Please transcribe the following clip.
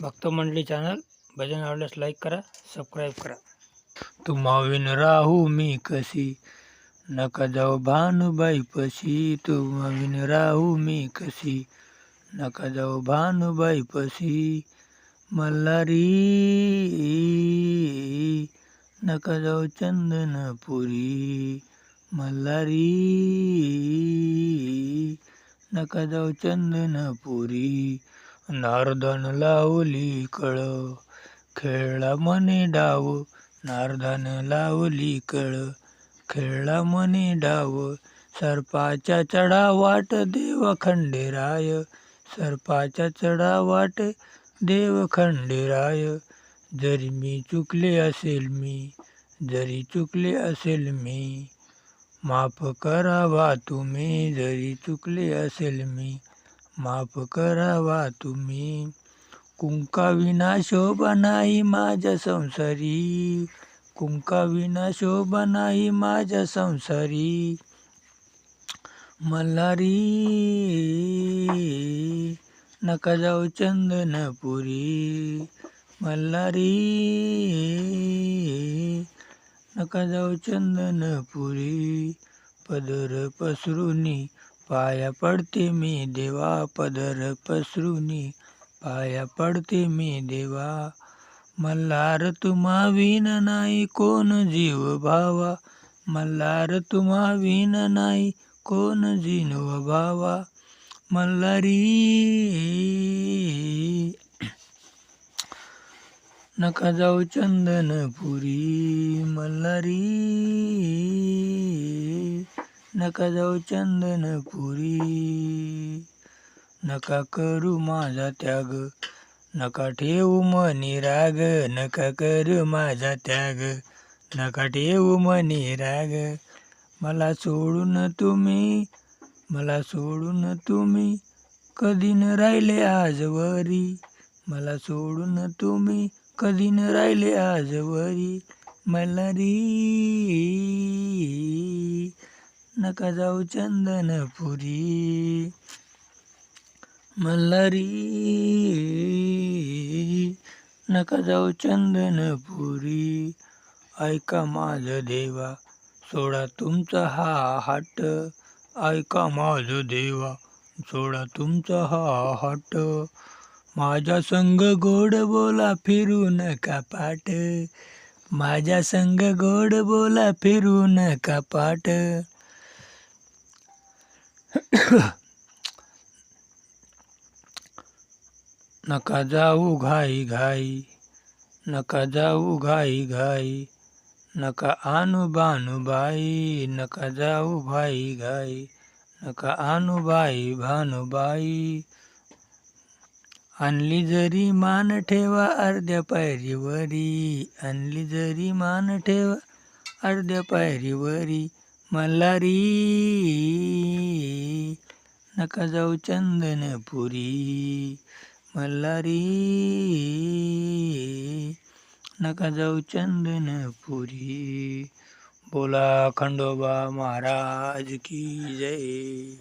भक्त मंडळी चॅनल भजन आवडल्यास लाईक करा सबस्क्राईब करा. तुम्हाविन राहू मी कशी? नका जाऊ भानुबाई पशी. तुम्हाविन राहू मी कशी? नका जाऊ भानुबाई पशी. मल्हारी नका जाऊ चंदनपुरी. मल्हारी नका जाऊ चंदनपुरी. नारदन लावली कळ खेळला मने डाव. नारदान लावली कळ खेळला मने डाव. सर्पाच्या चढा वाट देव खंडेराय सर्पाच्या चढा वाट देव खंडेराय. जरी मी चुकले असेल मी जरी चुकले असेल मी माफ करावा तुम्ही जरी चुकले असेल मी. माफ करावा तुम्ही. कुंकाविना शोभा नाही माझ्या संसारी. कुंकाविना शोभा नाही माझ्या संसारी. मल्हारी नका जाऊ चंदनपुरी. मल्हारी नका जाऊ चंदनपुरी. पदर पसरुनी पाया पडते मी देवा पदर पसरुनी. पाया पडते मी देवा मल्हार तुम्हा विन नाही कोण जीव भावा. मल्हार तुम्हा विन नाही कोण जीव भावा. मल्हारी नका जाऊ चंदनपुरी. मल्हारी नका जाऊ चंदनपुरी नका करू माझा त्याग नका ठेवू मनी राग नका करू माझा त्याग नका ठेवू मनी राग. मला सोडून तुम्ही मला सोडून तुम्ही कधी न राहिले आजवरी मला सोडून तुम्ही कधी न राहिले आजवरी मला री नका जाऊ चंदनपुरी मल्हारी नका जाऊ चंदनपुरी ऐका माझ देवा सोडा तुमचा हा हट ऐका माझ देवा सोडा तुमचा हा हट माझ्या संग गोड बोला फिरू नका पाट माझ्या संग गोड बोला फिरू नका पाट नका जाऊ घाई घाई नका जाऊ घाई घाई नका आणू बाई नका जाऊ भाई घाई नका आणू बाई भानुबाई आणली जरी मान ठेवा अर्ध्या पायरीवरी आणली जरी मान ठेवा अर्ध्या पायरीवरी मल्हारी नका जाऊ चंदनपुरी। मल्हारी नका जाऊ चंदनपुरी। बोला खंडोबा महाराज की जय।